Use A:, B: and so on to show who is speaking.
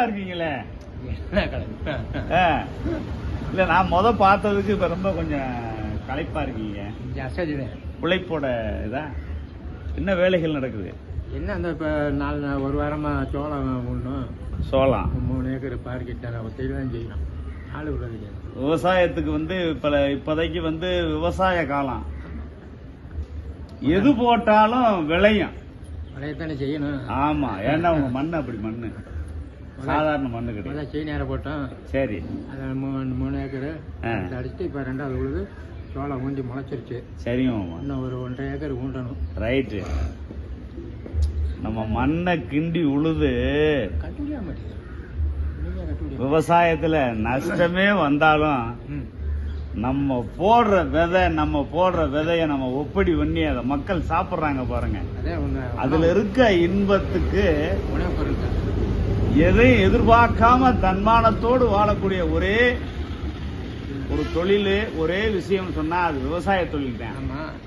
A: களைப்பா இருக்கீங்களே. இல்ல நான் முத பார்த்ததுக்கு இப்ப ரொம்ப கொஞ்சம் களைப்பா இருக்கீங்க. உழைப்போட இதா? என்ன வேலைகள் நடக்குது?
B: என்ன அந்த இப்போ நாலு நாள் ஒரு வாரமாக சோளம் ஒன்றும்
A: சோளம்?
B: மூணு ஏக்கர் பார்க்கிட்ட ஒத்தையில் தான் செய்யணும். ஆளு விடுறது
A: விவசாயத்துக்கு வந்து இப்ப இப்போதைக்கு வந்து விவசாய காலம். எது போட்டாலும் விளையும்.
B: அதையத்தானே செய்யணும்.
A: ஆமா. ஏன்னா உங்க மண்ணு அப்படி மண்ணு. சாதாரண மண்ணு கிடையாது.
B: நேரம் போட்டோம்
A: சரி.
B: அதை மூணு மூணு ஏக்கர். அடிச்சுட்டு இப்போ ரெண்டாவது உழுது சோளம் ஊண்டி முளைச்சிருச்சு.
A: சரிங்க மாமா.
B: இன்னும் ஒரு ஒன்றரை ஏக்கர் ஊண்டணும்.
A: ரைட்டு. நம்ம மண்ணை கிண்டி உழுது விவசாயத்துல நஷ்டமே வந்தாலும் நம்ம போடுற விதை நம்ம போடுற விதைய நம்ம ஒப்படி பண்ணி அதை மக்கள் சாப்பிடுறாங்க பாருங்க. அதுல இருக்க இன்பத்துக்கு
B: உணவு தான்
A: எதையும் எதிர்பார்க்காம தன்மானத்தோடு வாழக்கூடிய ஒரே ஒரு தொழில் ஒரே விஷயம் சொன்னா அது விவசாய தொழில் தான்.